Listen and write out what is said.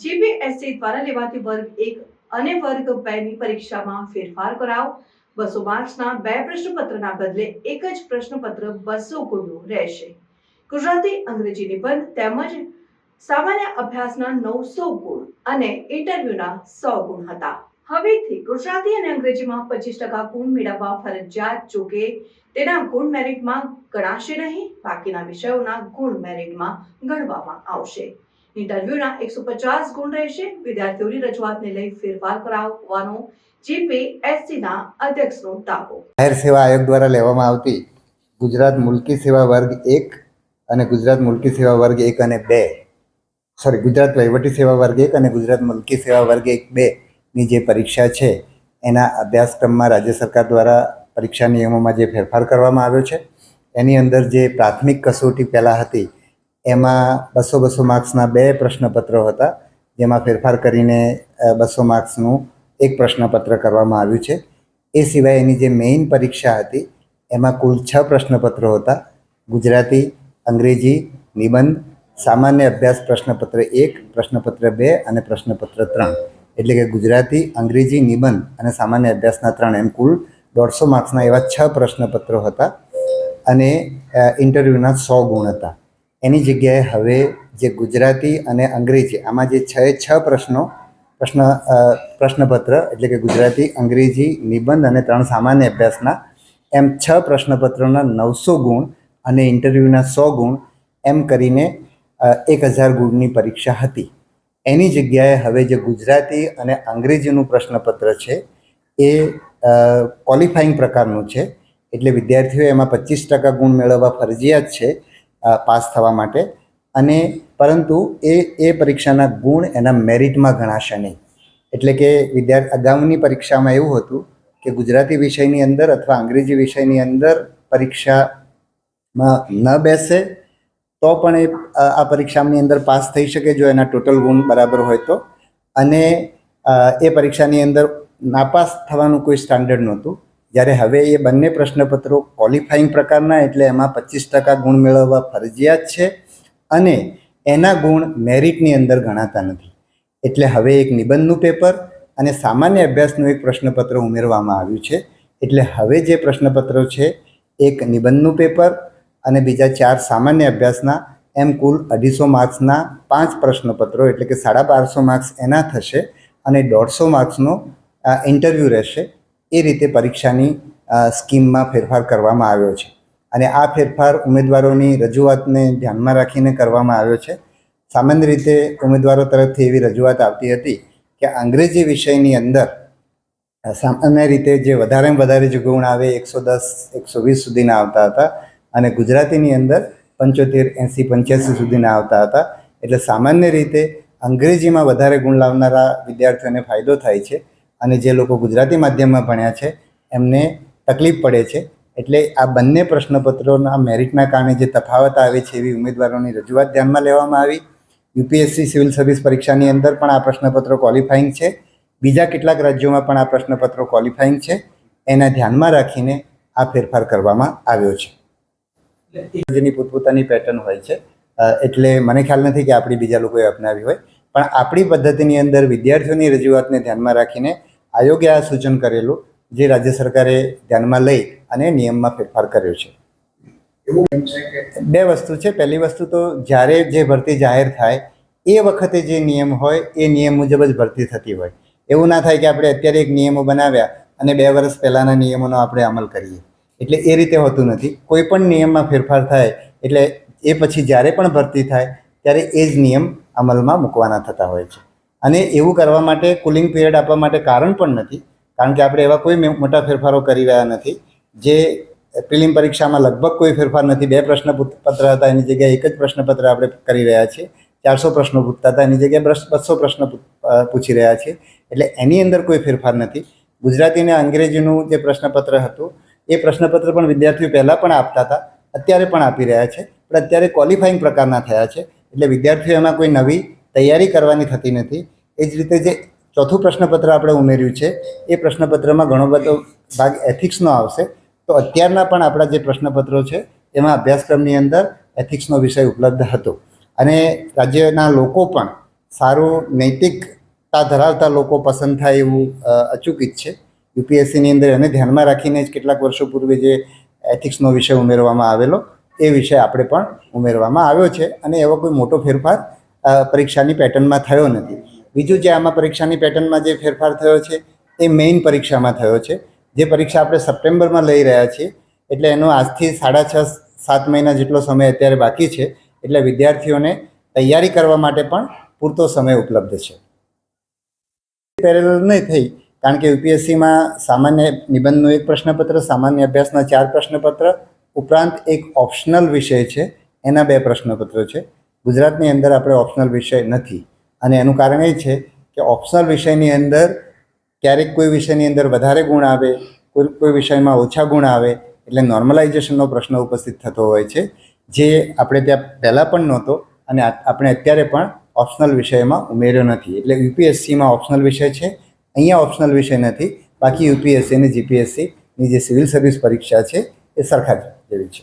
GPSC દ્વારા લેવાતી વર્ગ એક અને વર્ગ બે ની પરીક્ષામાં ફેરફાર કરાવ. બસો માર્ક્સના બે પ્રશ્નપત્રના બદલે એક જ પ્રશ્નપત્ર બસો ગુણનું રહેશે. ગુજરાતી, અંગ્રેજી નિબંધ તેમજ સામાન્ય અભ્યાસના નવસો ગુણ અને ઇન્ટરવ્યુના સો ગુણ હતા. હવેથી ગુજરાતી અને અંગ્રેજીમાં પચીસ ટકા ગુણ મેળવવા ફરજિયાત, જોકે તેના ગુણ મેરિટમાં ગણાશે નહીં. બાકીના વિષયોના ગુણ મેરિટમાં ગણવામાં આવશે. ઇન્ટરવ્યુના એકસો પચાસ ગુણ રહેશે. વિદ્યાર્થીઓની રજૂઆતને લઈ ફેરફાર કરાવવાનો ના અધ્યક્ષનો દાવો જાહેર સેવા આયોગ દ્વારા લેવામાં આવતી ગુજરાત મુલકી સેવા વર્ગ એક અને ગુજરાત મુલકી સેવા વર્ગ એક અને બે સોરી ગુજરાત વહીવટી સેવા વર્ગ એક અને ગુજરાત મુલકી સેવા વર્ગ એક બે ની જે પરીક્ષા છે, એના અભ્યાસક્રમમાં રાજ્ય સરકાર દ્વારા પરીક્ષા નિયમોમાં જે ફેરફાર કરવામાં આવ્યો છે, એની અંદર જે પ્રાથમિક કસોટી પહેલાં હતી એમાં બસો બસો માર્ક્સના બે પ્રશ્નપત્રો હતા, જેમાં ફેરફાર કરીને બસો માર્ક્સનું એક પ્રશ્નપત્ર કરવામાં આવ્યું છે. એ સિવાય એની જે મેઇન પરીક્ષા હતી, એમાં કુલ છ પ્રશ્નપત્રો હતા. ગુજરાતી, અંગ્રેજી, નિબંધ, સામાન્ય અભ્યાસ પ્રશ્નપત્ર એક, પ્રશ્નપત્ર બે અને પ્રશ્નપત્ર ત્રણ. એટલે કે ગુજરાતી, અંગ્રેજી, નિબંધ અને સામાન્ય અભ્યાસના ત્રણ એમ કુલ દોઢસો માર્ક્સના એવા છ પ્રશ્નપત્રો હતા. અને ઇન્ટરવ્યૂના સો ગુણ હતા. એની જગ્યાએ હવે જે ગુજરાતી અને અંગ્રેજી, આમાં જે છ છ પ્રશ્નો, પ્રશ્ન પ્રશ્નપત્ર એટલે કે ગુજરાતી, અંગ્રેજી, નિબંધ અને ત્રણ સામાન્ય અભ્યાસના, એમ છ પ્રશ્નપત્રોના નવસો ગુણ અને ઇન્ટરવ્યૂના સો ગુણ, એમ કરીને એક હજાર ગુણની પરીક્ષા હતી. એની જગ્યાએ હવે જે ગુજરાતી અને અંગ્રેજીનું પ્રશ્નપત્ર છે, એ ક્વોલિફાઈંગ પ્રકારનું છે. એટલે વિદ્યાર્થીઓ એમાં પચીસ ટકા ગુણ મેળવવા ફરજિયાત છે. પાસ થવા માટે. અને પરંતુ એ એ પરીક્ષાના ગુણ એના મેરિટમાં ગણાશે નહીં. એટલે કે વિદ્યાર્થી અગાઉની પરીક્ષામાં એવું હતું કે ગુજરાતી વિષયની અંદર અથવા અંગ્રેજી વિષયની અંદર પરીક્ષામાં ન બેસે, તો પણ એ આ પરીક્ષાની અંદર પાસ થઈ શકે જો એના ટોટલ ગુણ બરાબર હોય તો. અને એ પરીક્ષાની અંદર નાપાસ થવાનું કોઈ સ્ટાન્ડર્ડ નહોતું. જ્યારે હવે એ બંને પ્રશ્નપત્રો ક્વોલિફાઈંગ પ્રકારના એટલે એમાં પચીસ ટકા ગુણ મેળવવા ફરજિયાત છે અને એના ગુણ મેરિટની અંદર ગણાતા નથી. એટલે હવે એક નિબંધનું પેપર અને સામાન્ય અભ્યાસનું એક પ્રશ્નપત્ર ઉમેરવામાં આવ્યું છે. એટલે હવે જે પ્રશ્નપત્રો છે, એક નિબંધનું પેપર અને બીજા ચાર સામાન્ય અભ્યાસના, એમ કુલ અઢીસો માર્ક્સના પાંચ પ્રશ્નપત્રો, એટલે કે સાડા બારસો માર્ક્સ એના થશે અને દોઢસો માર્ક્સનો ઇન્ટરવ્યૂ રહેશે. એ રીતે પરીક્ષાની સ્કીમમાં ફેરફાર કરવામાં આવ્યો છે. અને આ ફેરફાર ઉમેદવારોની રજૂઆતને ધ્યાનમાં રાખીને કરવામાં આવ્યો છે. સામાન્ય રીતે ઉમેદવારો તરફથી એવી રજૂઆત આવતી હતી કે અંગ્રેજી વિષયની અંદર સામાન્ય રીતે જે વધારેમાં વધારે જે ગુણ આવે એકસો દસ, એકસો વીસ સુધીના આવતા હતા અને ગુજરાતીની અંદર પંચોતેર, એંસી, પંચ્યાસી સુધીના આવતા હતા. એટલે સામાન્ય રીતે અંગ્રેજીમાં વધારે ગુણ લાવનારા વિદ્યાર્થીઓને ફાયદો થાય છે. અને જે લોકો ગુજરાતી માધ્યમમાં ભણ્યા છે, એમને તકલીફ પડે છે. એટલે આ બંને પ્રશ્નપત્રોના મેરિટના કારણે જે તફાવત આવે છે એવી ઉમેદવારોની રજૂઆત ધ્યાનમાં લેવામાં આવી. યુપીએસસી સિવિલ સર્વિસ પરીક્ષાની અંદર પણ આ પ્રશ્નપત્રો ક્વોલિફાઈંગ છે. બીજા કેટલાક રાજ્યોમાં પણ આ પ્રશ્નપત્રો ક્વોલિફાઈંગ છે. એના ધ્યાનમાં રાખીને આ ફેરફાર કરવામાં આવ્યો છે. જેની પોતપોતાની પેટર્ન હોય છે. એટલે મને ખ્યાલ નથી કે આપણી બીજા લોકોએ અપનાવી હોય. પણ આપણી પદ્ધતિની અંદર વિદ્યાર્થીઓની રજૂઆતને ધ્યાનમાં રાખીને આયોગે આ સૂચન કરેલું જે રાજ્ય સરકારે ધ્યાનમાં લઈ અને નિયમમાં ફેરફાર કર્યો છે. બે વસ્તુ છે. પહેલી વસ્તુ તો જ્યારે જે ભરતી જાહેર થાય એ વખતે જે નિયમ હોય એ નિયમ મુજબ જ ભરતી થતી હોય. એવું ના થાય કે આપણે અત્યારે એક નિયમો બનાવ્યા અને બે વર્ષ પહેલાંના નિયમોનો આપણે અમલ કરીએ. એટલે એ રીતે હોતું નથી. કોઈ પણ નિયમમાં ફેરફાર થાય એટલે એ પછી જ્યારે પણ ભરતી થાય ત્યારે એ જ નિયમ અમલમાં મૂકવાના થતા હોય છે. અને એવું કરવા માટે કુલિંગ પિરિયડ આપવા માટે કારણ પણ નથી. કારણ કે આપણે એવા કોઈ મોટા ફેરફારો કરી રહ્યા નથી, જે પ્રિલિમ પરીક્ષામાં લગભગ કોઈ ફેરફાર નથી. બે પ્રશ્ન પત્ર હતા, એની જગ્યાએ એક જ પ્રશ્નપત્ર આપણે કરી રહ્યા છીએ. ચારસો પ્રશ્નો પૂછતા હતા, એની જગ્યાએ બસો પ્રશ્ન પૂછી રહ્યા છીએ. એટલે એની અંદર કોઈ ફેરફાર નથી. ગુજરાતી અને અંગ્રેજીનું જે પ્રશ્નપત્ર હતું, એ પ્રશ્નપત્ર પણ વિદ્યાર્થીઓ પહેલાં પણ આપતા હતા, અત્યારે પણ આપી રહ્યા છે. પણ અત્યારે ક્વોલિફાઈંગ પ્રકારના થયા છે. એટલે વિદ્યાર્થીઓ એમાં કોઈ નવી તૈયારી કરવાની થતી નથી. એ જ રીતે જે ચોથું પ્રશ્નપત્ર આપણે ઉમેર્યું છે, એ પ્રશ્નપત્રમાં ઘણો બધો ભાગ એથિક્સનો આવશે. તો અત્યારના પણ આપણા જે પ્રશ્નપત્રો છે, એમાં અભ્યાસક્રમની અંદર એથિક્સનો વિષય ઉપલબ્ધ હતો. અને રાજ્યના લોકો પણ સારું નૈતિકતા ધરાવતા લોકો પસંદ થાય એવું અચૂકિત અચૂક છે. યુપીએસસીની અંદર એને ધ્યાનમાં રાખીને જ કેટલાક વર્ષો પૂર્વે જે એથિક્સનો વિષય ઉમેરવામાં આવેલો, એ વિષય આપણે પણ ઉમેરવામાં આવ્યો છે. અને એવો કોઈ મોટો ફેરફાર પરીક્ષાની પેટર્નમાં થયો નથી. બીજું જે આમાં પરીક્ષાની પેટર્નમાં જે ફેરફાર થયો છે, એ મેઇન પરીક્ષામાં થયો છે. જે પરીક્ષા આપણે સપ્ટેમ્બરમાં લઈ રહ્યા છીએ, એટલે એનો આજથી સાડા છ, સાત મહિના જેટલો સમય અત્યારે બાકી છે, એટલે વિદ્યાર્થીઓને તૈયારી કરવા માટે પણ પૂરતો સમય ઉપલબ્ધ છે. પેરેલ નહીં થઈ, કારણ કે યુપીએસસીમાં સામાન્ય નિબંધનું એક પ્રશ્નપત્ર, સામાન્ય અભ્યાસના ચાર પ્રશ્નપત્ર, ઉપરાંત એક ઓપ્શનલ વિષય છે, એના બે પ્રશ્નપત્રો છે. ગુજરાતની અંદર આપણે ઓપ્શનલ વિષય નથી. અને એનું કારણ એ છે કે ઓપ્શનલ વિષયની અંદર ક્યારેક કોઈ વિષયની અંદર વધારે ગુણ આવે, કોઈ કોઈ વિષયમાં ઓછા ગુણ આવે, એટલે નોર્મલાઇઝેશનનો પ્રશ્ન ઉપસ્થિત થતો હોય છે, જે આપણે ત્યાં પહેલાં પણ નહોતો અને આપણે અત્યારે પણ ઓપ્શનલ વિષયમાં ઉમેર્યો નથી. એટલે યુપીએસસીમાં ઓપ્શનલ વિષય છે, અહીંયા ઓપ્શનલ વિષય નથી, બાકી યુપીએસસી અને જીપીએસસીની જે સિવિલ સર્વિસ પરીક્ષા છે, એ સરખા જેવી છે.